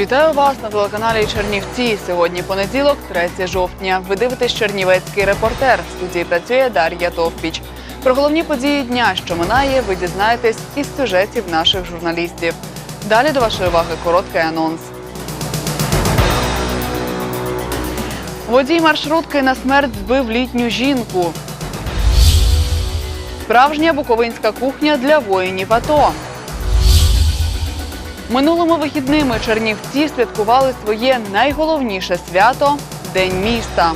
Вітаю вас на телеканалі Чернівці. Сьогодні понеділок, 3 жовтня. Ви дивитесь Чернівецький репортер. В студії працює Дар'я Товпіч. Про головні події дня, що минає, ви дізнаєтесь із сюжетів наших журналістів. Далі до вашої уваги короткий анонс. Водій маршрутки на смерть збив літню жінку. Справжня буковинська кухня для воїнів АТО. Минулими вихідними Чернівці святкували своє найголовніше свято День міста.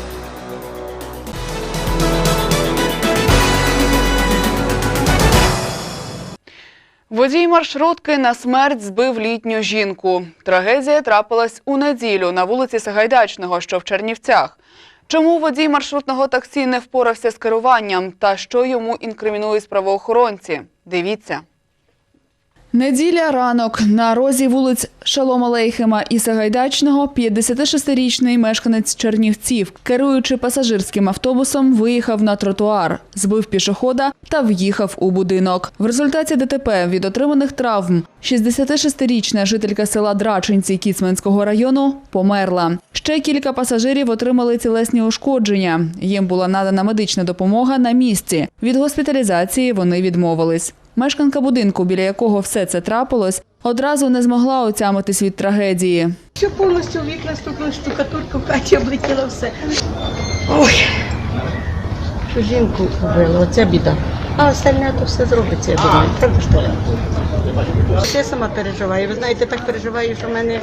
Водій маршрутки на смерть збив літню жінку. Трагедія трапилась у неділю на вулиці Сагайдачного, що в Чернівцях. Чому водій маршрутного таксі не впорався з керуванням та що йому інкримінують правоохоронці? Дивіться. Неділя ранок на розі вулиць Шалома Лейхема і Сагайдачного 56-річний мешканець Чернівців, керуючи пасажирським автобусом, виїхав на тротуар, збив пішохода та в'їхав у будинок. В результаті ДТП від отриманих травм 66-річна жителька села Драчинці Кіцманського району померла. Ще кілька пасажирів отримали тілесні ушкодження. Їм була надана медична допомога на місці. Від госпіталізації вони відмовились. Мешканка будинку, біля якого все це трапилось, одразу не змогла отямитись від трагедії. Все повністю вікна стукнули, штукатурка в хаті облетіло все. Ой, що жінку вбило, оця біда. А остальне то все зробиться, я думаю. Правда так? Я сама переживаю. Ви знаєте, так переживаю, що в мене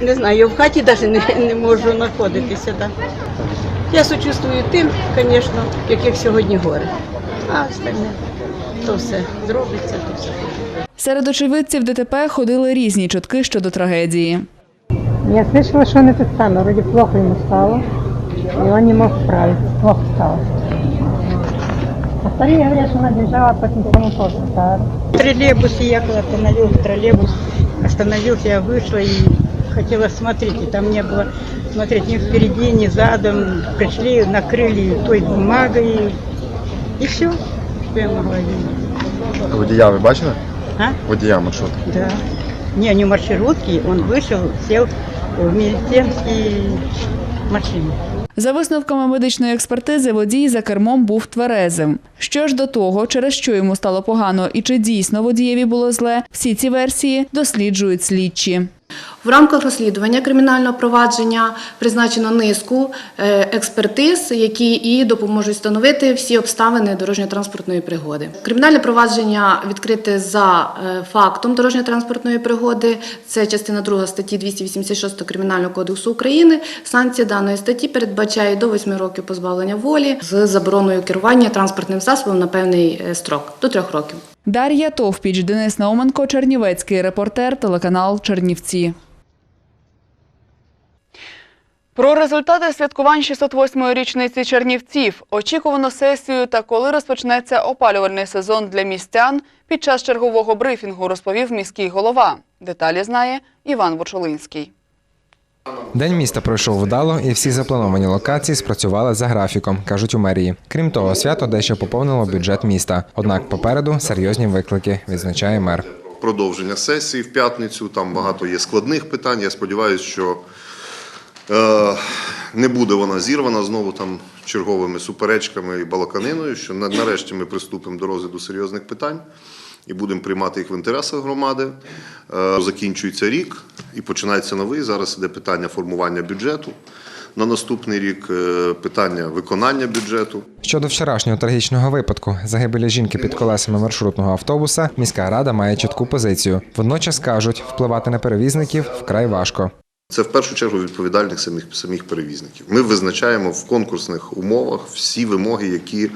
не знаю, я в хаті навіть не, не можу знаходитися. Да. Я сочувствую тим, звісно, яких сьогодні горе. А остальне то все зробиться, то все буде. Серед очевидців ДТП ходили різні чутки щодо трагедії. Я слышала, что он это самое, вроде плохо ему стало, и он не мог справиться, плохо стало. Остальные говорят, что она бежала по этому тоже, да. В троллейбусе ехала, остановился троллейбус, остановился, я вышла и хотела смотреть, и там не было смотреть ни впереди, ни задом. Пришли, накрыли той бумагой, и все, видеть. Водія ви бачили? А? Водія маршрутки. Да. Не, не маршрутки, он вышел, сел в милицейский машині. За висновками медичної експертизи, водій за кермом був тверезим. Що ж до того, через що йому стало погано і чи дійсно водієві було зле, всі ці версії досліджують слідчі. В рамках розслідування кримінального провадження призначено низку е, експертиз, які і допоможуть встановити всі обставини дорожньо-транспортної пригоди. Кримінальне провадження відкрите за е, фактом дорожньо-транспортної пригоди. Це частина 2 статті 286 Кримінального кодексу України. Санкція даної статті передбачає до 8 років позбавлення волі з забороною керування транспортним засобом на певний е, строк до 3 років. Дар'я Товпіч, Денис Науменко, Чернівецький репортер, телеканал Чернівці. Про результати святкувань 608-ї річниці Чернівців, очікувану сесію та коли розпочнеться опалювальний сезон для містян під час чергового брифінгу розповів міський голова. Деталі знає Іван Вочолинський. День міста пройшов вдало, і всі заплановані локації спрацювали за графіком, кажуть у мерії. Крім того, свято дещо поповнило бюджет міста. Однак попереду серйозні виклики, відзначає мер. продовження сесії в п'ятницю. Там багато є складних питань. Я сподіваюся, що е, не буде вона зірвана знову там черговими суперечками і балаканиною. Що нарешті ми приступимо до розгляду серйозних питань і будемо приймати їх в інтересах громади. Е, закінчується рік і починається новий. Зараз іде питання формування бюджету. На наступний рік е, питання виконання бюджету. Щодо вчорашнього трагічного випадку загибелі жінки під колесами маршрутного автобуса, міська рада має чітку позицію. Водночас кажуть, впливати на перевізників вкрай важко. Це в першу чергу відповідальних самих, самих перевізників. Ми визначаємо в конкурсних умовах всі вимоги, які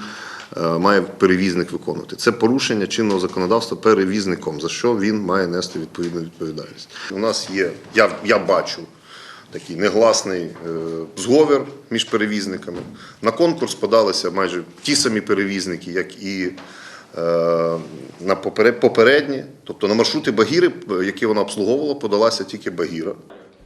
має перевізник виконувати. Це порушення чинного законодавства перевізником, за що він має нести відповідну відповідальність. У нас є, я, я бачу такий негласний е, зговір між перевізниками. На конкурс подалися майже ті самі перевізники, як і е, на попере- попередні. Тобто на маршрути Багіри, е, які вона обслуговувала, подалася тільки Багіра.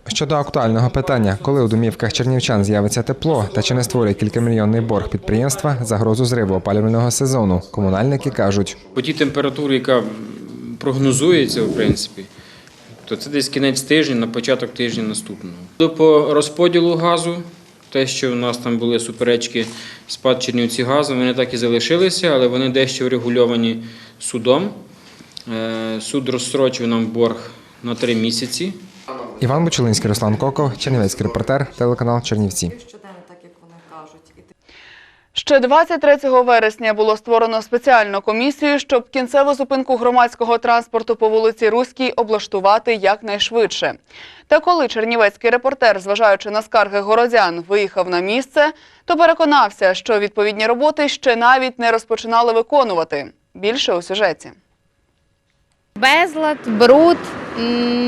Щодо актуального питання, коли у домівках чернівчан з'явиться тепло та чи не створює кількамільйонний борг підприємства загрозу зриву опалювального сезону, комунальники кажуть. По тій температурі, яка прогнозується, в принципі, то це десь кінець тижня, на початок тижня наступного. По розподілу газу, те, що в нас там були суперечки спад Чернівці газу, вони так і залишилися, але вони дещо врегульовані судом. Е, Суд розстрочив нам борг на три місяці. Іван Бучелинський, Руслан Коков, Чернівецький репортер, телеканал Чернівці. Ще 23 вересня було створено спеціальну комісію, щоб кінцеву зупинку громадського транспорту по вулиці Руській облаштувати якнайшвидше. Та коли чернівецький репортер, зважаючи на скарги городян, виїхав на місце, то переконався, що відповідні роботи ще навіть не розпочинали виконувати. Більше у сюжеті. Безлад, бруд,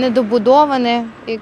недобудоване. І, і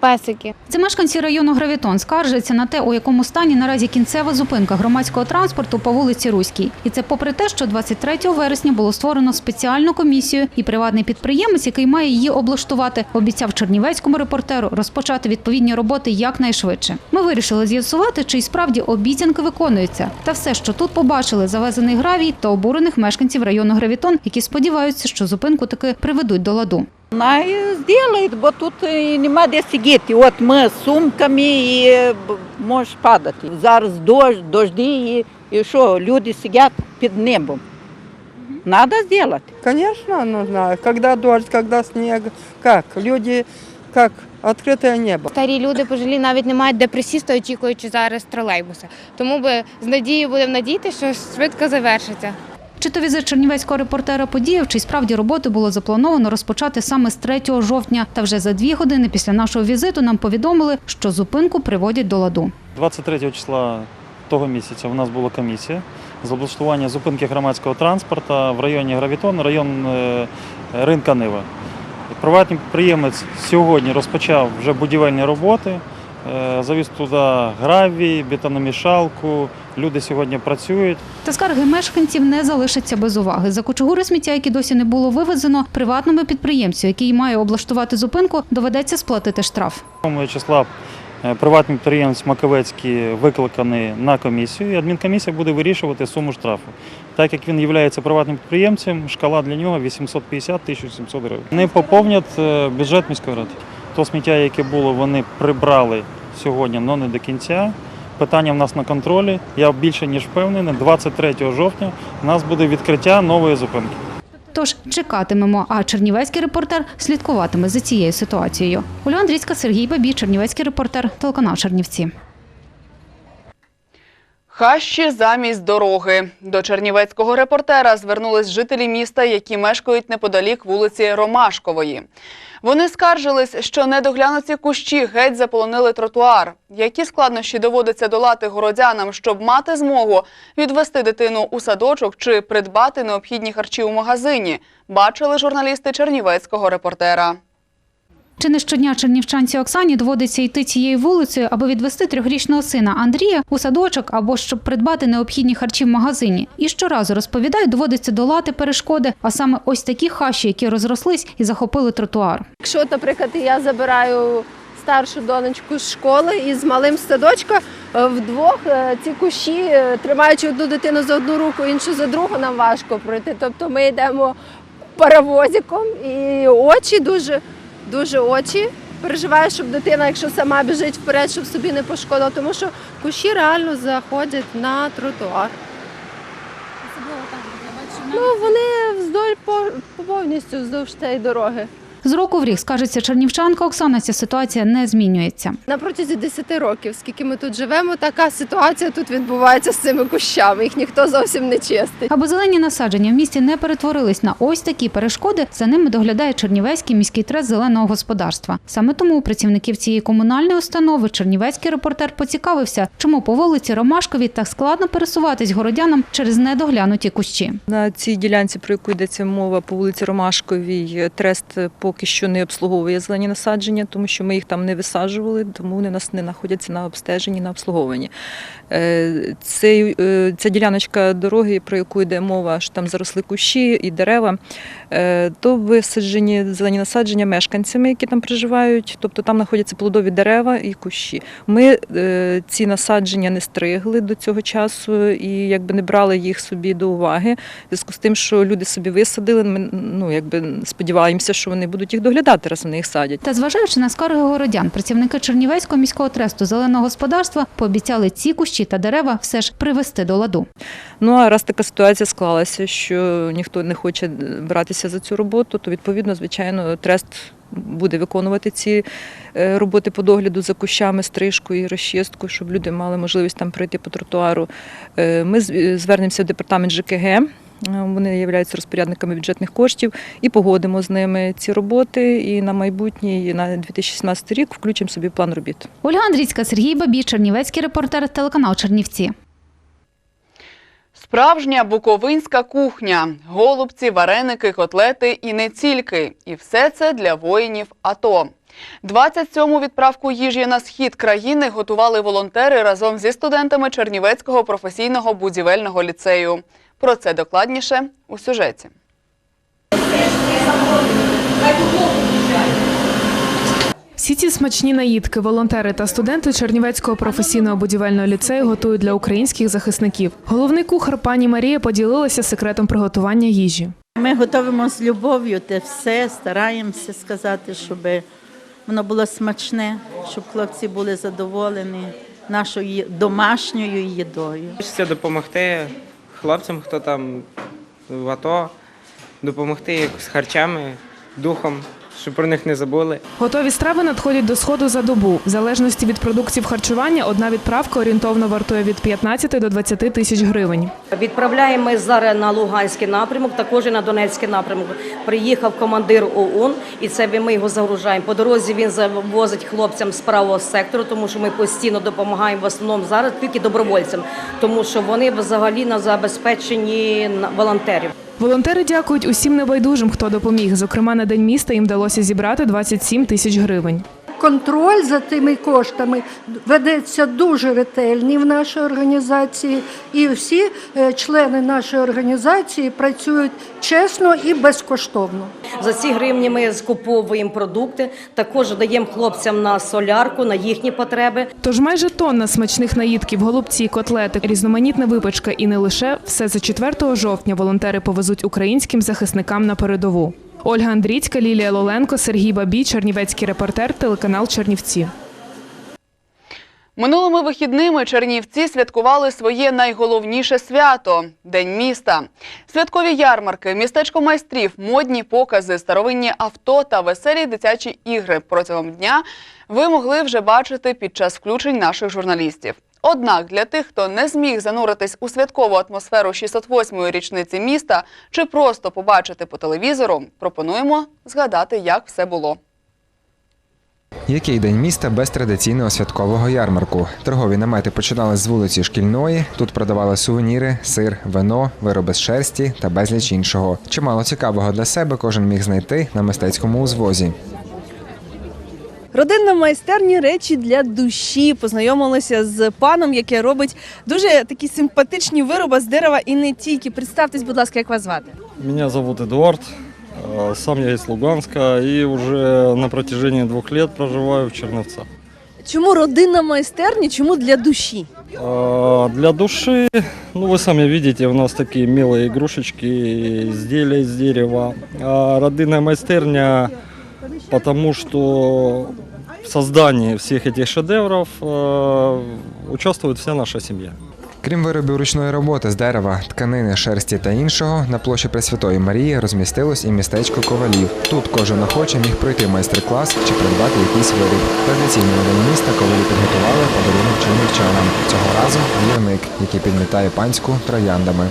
песики. Це мешканці району Гравітон скаржаться на те, у якому стані наразі кінцева зупинка громадського транспорту по вулиці Руській. І це попри те, що 23 вересня було створено спеціальну комісію, і приватний підприємець, який має її облаштувати, обіцяв чернівецькому репортеру розпочати відповідні роботи якнайшвидше. Ми вирішили з'ясувати, чи й справді обіцянки виконуються. Та все, що тут побачили, завезений гравій та обурених мешканців району Гравітон, які сподіваються, що зупинку таки приведуть до ладу. Най зробить, бо тут і нема де сидіти. От ми з сумками і е, можеш падати. Зараз дощ, дожди і, і що, люди сидять під небом. Надо зробити. Конечно, нужно. Когда дождь, когда снег. Как? Люди, как открытое небо. Старі люди пожилі навіть не мають де присісти, очікуючи зараз тролейбуса. Тому би з надією будемо надіяти, що швидко завершиться. Чи то візит чернівецького репортера подіяв, чи справді роботи було заплановано розпочати саме з 3 жовтня. Та вже за дві години після нашого візиту нам повідомили, що зупинку приводять до ладу. 23 числа того місяця у нас була комісія з облаштування зупинки громадського транспорту в районі Гравітон, район е, ринка Нива. Приватний підприємець сьогодні розпочав вже будівельні роботи, завіз туди гравій, бетономішалку. Люди сьогодні працюють. Та скарги мешканців не залишаться без уваги. За кучугури сміття, які досі не було вивезено, приватному підприємцю, який має облаштувати зупинку, доведеться сплатити штраф. 7 числа е, приватний підприємець Маковецький викликаний на комісію, і адмінкомісія буде вирішувати суму штрафу. Так як він є приватним підприємцем, шкала для нього 850 1700 гривень. Вони поповнять е, бюджет міської ради. То сміття, яке було, вони прибрали сьогодні, але не до кінця. Питання в нас на контролі. Я більше ніж впевнений, 23 жовтня у нас буде відкриття нової зупинки. Тож чекатимемо, а чернівецький репортер слідкуватиме за цією ситуацією. Оля Андрійська, Сергій Бабій, чернівецький репортер, телеканал Чернівці. Хащі замість дороги. До чернівецького репортера звернулись жителі міста, які мешкають неподалік вулиці Ромашкової. Вони скаржились, що недоглянуті кущі геть заполонили тротуар. Які складнощі доводиться долати городянам, щоб мати змогу відвести дитину у садочок чи придбати необхідні харчі у магазині, бачили журналісти чернівецького репортера. Чи не щодня чернівчанці Оксані доводиться йти цією вулицею, аби відвести трьохрічного сина Андрія у садочок або щоб придбати необхідні харчі в магазині. І щоразу розповідає, доводиться долати перешкоди, а саме ось такі хащі, які розрослись і захопили тротуар. Якщо, наприклад, я забираю старшу донечку з школи і з малим садочка, е, вдвох е, ці кущі, е, тримаючи одну дитину за одну руку, іншу за другу, нам важко пройти. Тобто ми йдемо паровозиком і очі дуже, дуже очі. Переживаю, щоб дитина, якщо сама біжить вперед, щоб собі не пошкодила, тому що кущі реально заходять на тротуар. Ну, вони вздоль по- повністю вздовж цієї дороги. З року в рік, скажеться чернівчанка Оксана, ця ситуація не змінюється. На протязі 10 років, скільки ми тут живемо, така ситуація тут відбувається з цими кущами. Їх ніхто зовсім не чистить. Аби зелені насадження в місті не перетворились на ось такі перешкоди, за ними доглядає Чернівецький міський трест зеленого господарства. Саме тому у працівників цієї комунальної установи Чернівецький репортер поцікавився, чому по вулиці Ромашковій так складно пересуватись городянам через недоглянуті кущі. На цій ділянці, про яку йдеться мова по вулиці Ромашковій, трест поки що не обслуговує зелені насадження, тому що ми їх там не висаджували, тому вони у нас не знаходяться на обстеженні, на обслуговуванні. Е, е, ця діляночка дороги, про яку йде мова, що там заросли кущі і дерева, е, то висаджені зелені насадження мешканцями, які там проживають, тобто там знаходяться плодові дерева і кущі. Ми ці насадження не стригли до цього часу і якби не брали їх собі до уваги. Зв'язку з тим, що люди собі висадили, ми ну якби сподіваємося, що вони будуть їх доглядати, раз вони їх садять. Та зважаючи на скарги городян, працівники Чернівецького міського тресту зеленого господарства пообіцяли ці кущі та дерева все ж привести до ладу. Ну а раз така ситуація склалася, що ніхто не хоче братися за цю роботу, то відповідно, звичайно, трест. Буде виконувати ці е, роботи по догляду за кущами, стрижкою і розчисткою, щоб люди мали можливість там пройти по тротуару. Е, Ми звернемося в департамент ЖКГ. Е, Вони являються розпорядниками бюджетних коштів і погодимо з ними ці роботи. І на майбутнє, і на 2017 рік включимо собі план робіт. Ольга Андрійська, Сергій Бабій, Чернівецький репортер, телеканал Чернівці. Справжня буковинська кухня, голубці, вареники, котлети і не тільки. І все це для воїнів АТО. 27-му відправку їжі на схід країни готували волонтери разом зі студентами Чернівецького професійного будівельного ліцею. Про це докладніше у сюжеті. Всі ці смачні наїдки волонтери та студенти Чернівецького професійного будівельного ліцею готують для українських захисників. Головний кухар пані Марія поділилася секретом приготування їжі. Ми готуємо з любов'ю те все, стараємося сказати, щоб воно було смачне, щоб хлопці були задоволені нашою домашньою їдою. Хочеться допомогти хлопцям, хто там в АТО, допомогти якось харчами, духом, щоб про них не забули. Готові страви надходять до сходу за добу. В залежності від продуктів харчування одна відправка орієнтовно вартує від 15 до 20 тисяч гривень. Відправляємо ми зараз на Луганський напрямок, також і на Донецький напрямок. Приїхав командир ОУН, і це ми його загружаємо. По дорозі він завозить хлопцям з правого сектору, тому що ми постійно допомагаємо в основному зараз тільки добровольцям, тому що вони взагалі на забезпеченні на- волонтерів. Волонтери дякують усім небайдужим, хто допоміг. Зокрема, на день міста їм вдалося зібрати 27 тисяч гривень. Контроль за тими коштами ведеться дуже ретельний в нашій організації, і всі е, члени нашої організації працюють чесно і безкоштовно. За ці гривні ми скуповуємо продукти, також даємо хлопцям на солярку, на їхні потреби. Тож майже тонна смачних наїдків, голубці, котлети, різноманітна випечка і не лише все за 4 жовтня волонтери повезуть українським захисникам на передову. Ольга Андрійська, Лілія Лоленко, Сергій Бабій, Чернівецький репортер, телеканал Чернівці. Минулими вихідними чернівці святкували своє найголовніше свято День міста. Святкові ярмарки, містечко майстрів, модні покази, старовинні авто та веселі дитячі ігри протягом дня ви могли вже бачити під час включень наших журналістів. Однак для тих, хто не зміг зануритись у святкову атмосферу 608-ї річниці міста чи просто побачити по телевізору, пропонуємо згадати, як все було. Який день міста без традиційного святкового ярмарку? Торгові намети починали з вулиці Шкільної. Тут продавали сувеніри, сир, вино, вироби з шерсті та безліч іншого. Чимало цікавого для себе кожен міг знайти на мистецькому узвозі. Родинна майстерня речі для душі. Познайомилися з паном, який робить дуже такі симпатичні вироби з дерева і не тільки. Представтесь, будь ласка, як вас звати? Меня зовут Эдуард, э, сам я из Луганска и уже на протяжении двух лет проживаю в Черновцах. Чому родинна майстерня? Чому для душі? Э, Для души, ну вы сами видите, у нас такие милые игрушечки, изделия из дерева. А родинная майстерня, потому что в создании всех этих шедевров э, участвует вся наша семья. Крім виробів ручної роботи з дерева, тканини, шерсті та іншого, на площі Пресвятої Марії розмістилось і містечко ковалів. Тут кожен охоче міг пройти майстер-клас чи придбати якийсь виріб. Традиційний у міста ковалі підготували подарунок чернівчанам. Цього разу вірник, який підмітає панську трояндами.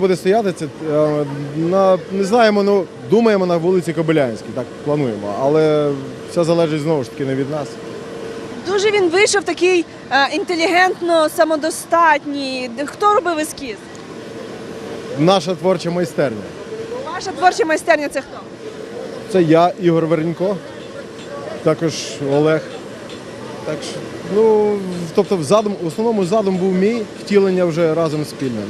Буде стояти це е, на не знаємо, ну думаємо на вулиці Кобилянській, так плануємо, але все залежить знову ж таки не від нас. Дуже він вийшов такий е, інтелігентно, самодостатній. Де- Хто робив ескіз? Наша творча майстерня. Ваша творча майстерня це хто? Це я, Ігор Вернько, також Олег. Так що, ну, тобто, задум, в основному задум був мій, втілення вже разом спільне.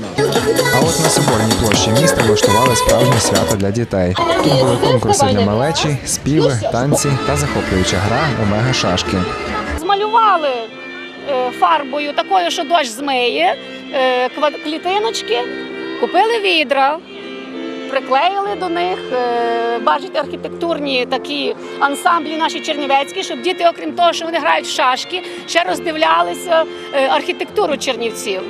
А от на соборній площі міста влаштували справжнє свято для дітей. Тут були конкурси для малечі, співи, танці та захоплююча гра у мега-шашки. Змалювали е, фарбою такою, що дощ змиє, е, клітиночки, купили відра, приклеїли до них, е, бачите, архітектурні такі ансамблі наші чернівецькі, щоб діти, окрім того, що вони грають в шашки, ще роздивлялися е, архітектуру чернівців.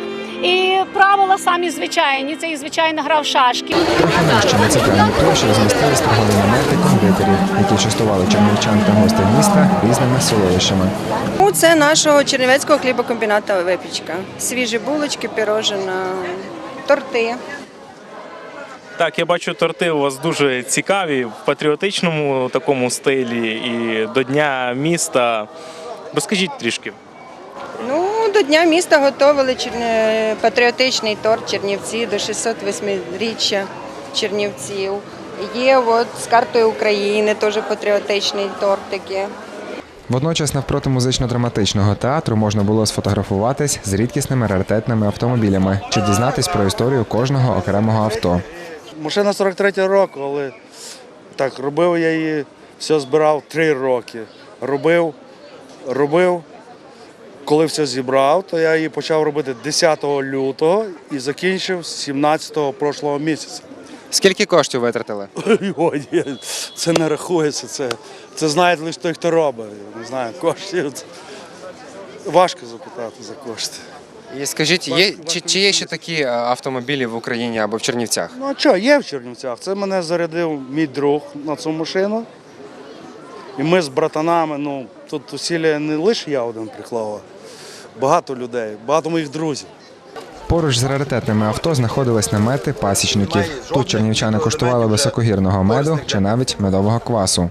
І правила самі звичайні, це і звичайна гра в шашки. Трохи нижче на центральній площі розмістились торгові намети кондитерів, які частували чернівчан та гостей міста різними солодощами. Ну, Це нашого чернівецького хлібокомбінату випічка. Свіжі булочки, пірожина, торти. Так, я бачу, торти у вас дуже цікаві в патріотичному такому стилі і до Дня міста. Розкажіть трішки. Ну, до Дня міста готували патріотичний торт Чернівці до 608-річчя Чернівців. Є от з картою України теж патріотичний тортики. Водночас навпроти музично-драматичного театру можна було сфотографуватись з рідкісними раритетними автомобілями чи дізнатись про історію кожного окремого авто. Машина 43 року, але так, робив я її, все збирав три роки. Робив, робив. Коли все зібрав, то я її почав робити 10 лютого і закінчив 17 прошлого місяця. Скільки коштів витратили? Ой, це не рахується. Це, це знає лише той, хто робить. Не знаю, коштів. Важко запитати за кошти. І скажіть, є чи, чи є ще такі е, автомобілі в Україні або в Чернівцях? Ну а що, є в Чернівцях. Це мене зарядив мій друг на цю машину. І ми з братанами, ну, тут усілля не лише я один приклав, а багато людей, багато моїх друзів. Поруч з раритетними авто знаходились намети пасічників. Тут чернівчани коштували високогірного меду чи навіть медового квасу.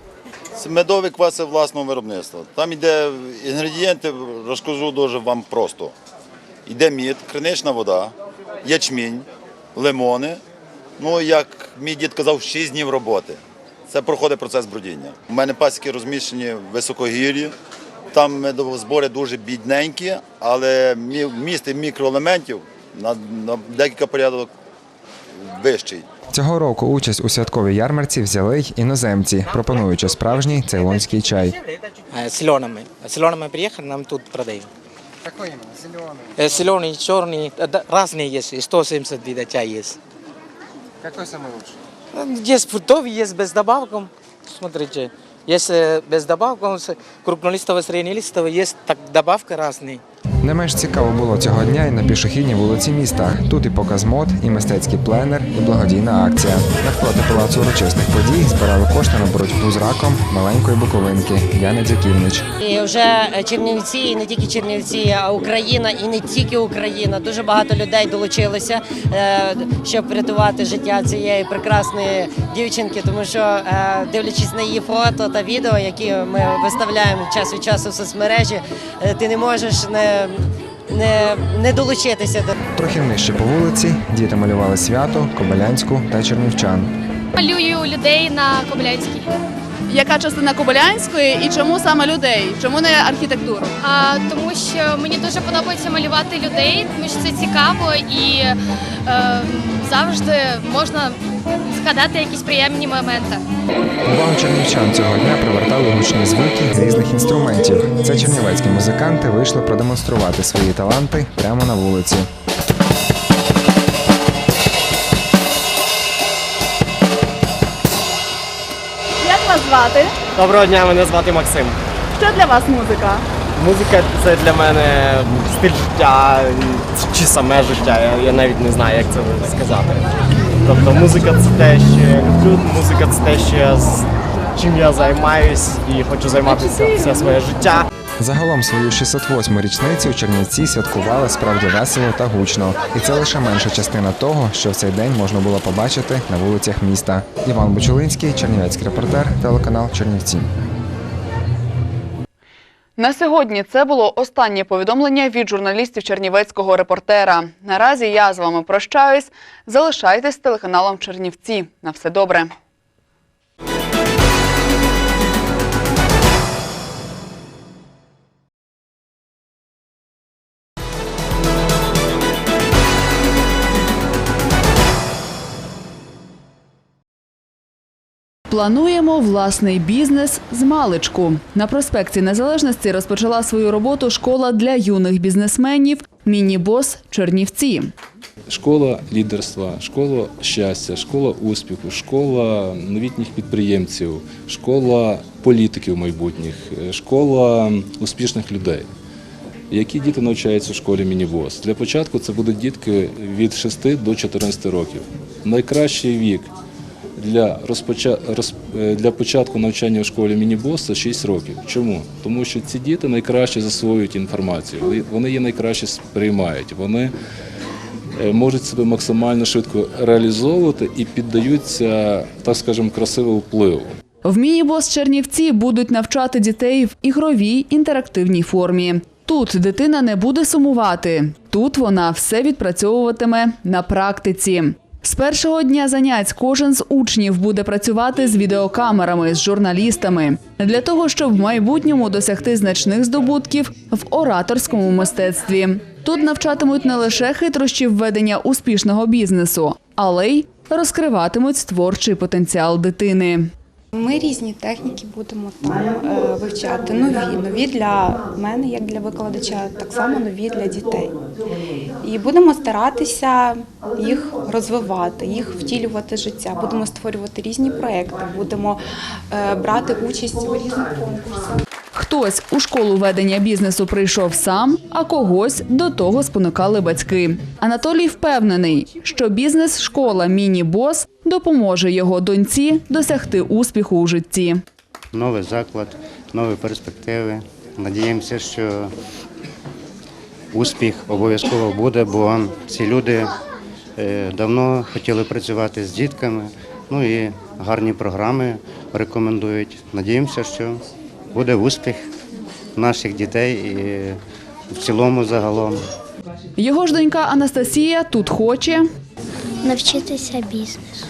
Це медові кваси власного виробництва. Там йде інгредієнти, розкажу дуже вам просто. Йде мід, кринична вода, ячмінь, лимони. Ну, як мій дід казав, 6 днів роботи. Це проходить процес бродіння. У мене пасіки розміщені в високогір'ї. Там медовозбори дуже бідненькі, але мі- вміст мікроелементів на, на декілька порядок вищий. Цього року участь у святковій ярмарці взяли й іноземці, пропонуючи справжній цейлонський чай. Зелеными. Зелеными приехали, нам тут продают. Какой именно? Зеленый. Э, Зеленый, черный, э, да, разные есть, и 170 вида чай есть. Какой самый лучший? Э, Есть фруктовый, есть без добавков. Смотрите, есть э, без добавков, с- крупнолистовый, среднелистовый, есть так добавка разные. Не менш цікаво було цього дня і на пішохідній вулиці міста. Тут і показ мод, і мистецький пленер, і благодійна акція. Навпроти палацу урочистих подій збирали кошти на боротьбу з раком маленької буковинки Яни Дзяківнич. І вже Чернівці, і не тільки Чернівці, а Україна, і не тільки Україна. Дуже багато людей долучилося, е, щоб врятувати життя цієї прекрасної дівчинки, тому що е, дивлячись на її фото та відео, які ми виставляємо час від часу в соцмережі, е, ти не можеш не, не, не долучитися до. Трохи нижче по вулиці діти малювали свято, Кобилянську та чернівчан. Малюю людей на Кобилянській. Яка частина Кобилянської і чому саме людей? Чому не архітектуру? А, тому що мені дуже подобається малювати людей, тому що це цікаво і е, завжди можна згадати якісь приємні моменти. Увагу чернівчан цього дня привертали гучні звуки з різних інструментів. Це чернівецькі музиканти вийшли продемонструвати свої таланти прямо на вулиці. Як вас звати? Доброго дня, мене звати Максим. Що для вас музика? Музика це для мене стиль життя чи саме життя. Я, я навіть не знаю, як це сказати. Тобто музика це те, що я люблю, музика це те, що я з чим я займаюсь і хочу займатися все своє життя. Загалом свою 608 річницю у Чернівці святкували справді весело та гучно. І це лише менша частина того, що в цей день можна було побачити на вулицях міста. Іван Бучулинський, Чернівецький репортер, телеканал Чернівці. На сьогодні це було останнє повідомлення від журналістів Чернівецького репортера. Наразі я з вами прощаюсь. Залишайтесь з телеканалом Чернівці. На все добре. Плануємо власний бізнес з маличку. На проспекті Незалежності розпочала свою роботу школа для юних бізнесменів Міні-бос Чернівці. Школа лідерства, школа щастя, школа успіху, школа новітніх підприємців, школа політиків майбутніх, школа успішних людей. Які діти навчаються в школі Мінівоз? Для початку це будуть дітки від 6 до 14 років. Найкращий вік для, розпоча... роз... е, для початку навчання в школі Мінібос це 6 років. Чому? Тому що ці діти найкраще засвоюють інформацію, вони- вони її найкраще сприймають. Вони е, можуть себе максимально швидко реалізовувати і піддаються, так скажемо, красивому впливу. В Міні-бос Чернівці будуть навчати дітей в ігровій інтерактивній формі. Тут дитина не буде сумувати. Тут вона все відпрацьовуватиме на практиці. З першого дня занять кожен з учнів буде працювати з відеокамерами, з журналістами для того, щоб в майбутньому досягти значних здобутків в ораторському мистецтві. Тут навчатимуть не лише хитрощів ведення успішного бізнесу, але й розкриватимуть творчий потенціал дитини. Ми різні техніки будемо там е, вивчати. Нові, нові для мене, як для викладача, так само нові для дітей. І будемо старатися їх розвивати, їх втілювати життя. Будемо створювати різні проекти, будемо е, брати участь у різних конкурсах. Хтось у школу ведення бізнесу прийшов сам, а когось до того спонукали батьки. Анатолій впевнений, що бізнес-школа Міні-бос допоможе його доньці досягти успіху у житті. новий заклад, нові перспективи. Надіємося, що успіх обов'язково буде, бо ці люди е, давно хотіли працювати з дітками, ну і гарні програми рекомендують. Надіємося, що буде успіх наших дітей і в цілому загалом. Його ж донька Анастасія тут хоче. Навчитися бізнесу.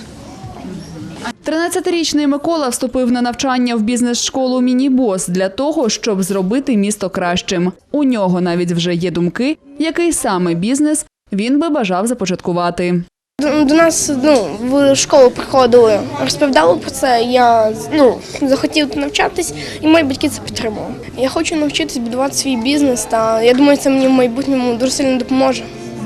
13-річний Микола вступив на навчання в бізнес-школу Міні-бос для того, щоб зробити місто кращим. У нього навіть вже є думки, який саме бізнес він би бажав започаткувати. До, до нас ну, в школу приходили, розповідали про це. Я ну, захотів навчатись, і мої батьки це підтримали. Я хочу навчитись будувати свій бізнес, та я думаю, це мені в майбутньому дуже сильно допоможе.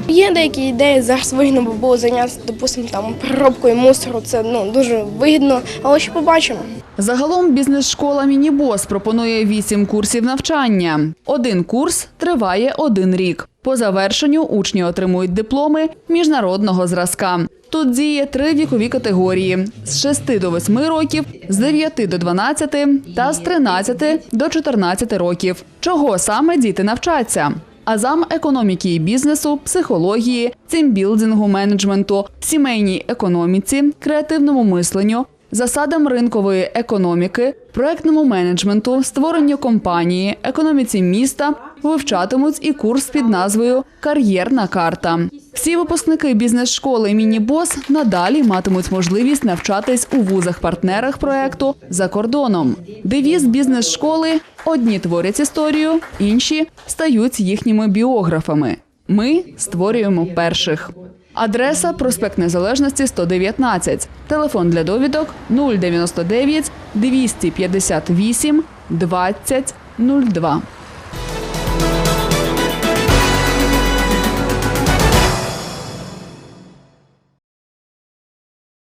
Є деякі ідеї, зараз вигідно би було зайнятися, допустимо, там переробкою мусору. Це ну дуже вигідно, але ще побачимо. Загалом бізнес-школа Мінібос пропонує вісім курсів навчання. Один курс триває один рік. По завершенню учні отримують дипломи міжнародного зразка. Тут діє три вікові категорії: з 6 до 8 років, з 9 до 12 та з 13 до 14 років. Чого саме діти навчаться? Азам економіки і бізнесу, психології, тімбілдингу, менеджменту, сімейній економіці, креативному мисленню, засадам ринкової економіки, проектному менеджменту, створенню компанії, економіці міста вивчатимуть і курс під назвою Кар'єрна карта. Всі випускники бізнес-школи Міні-бос надалі матимуть можливість навчатись у вузах-партнерах проекту за кордоном. Девіз бізнес-школи одні творять історію, інші стають їхніми біографами. Ми створюємо перших. Адреса проспект Незалежності 119. Телефон для довідок 099 258 20 02.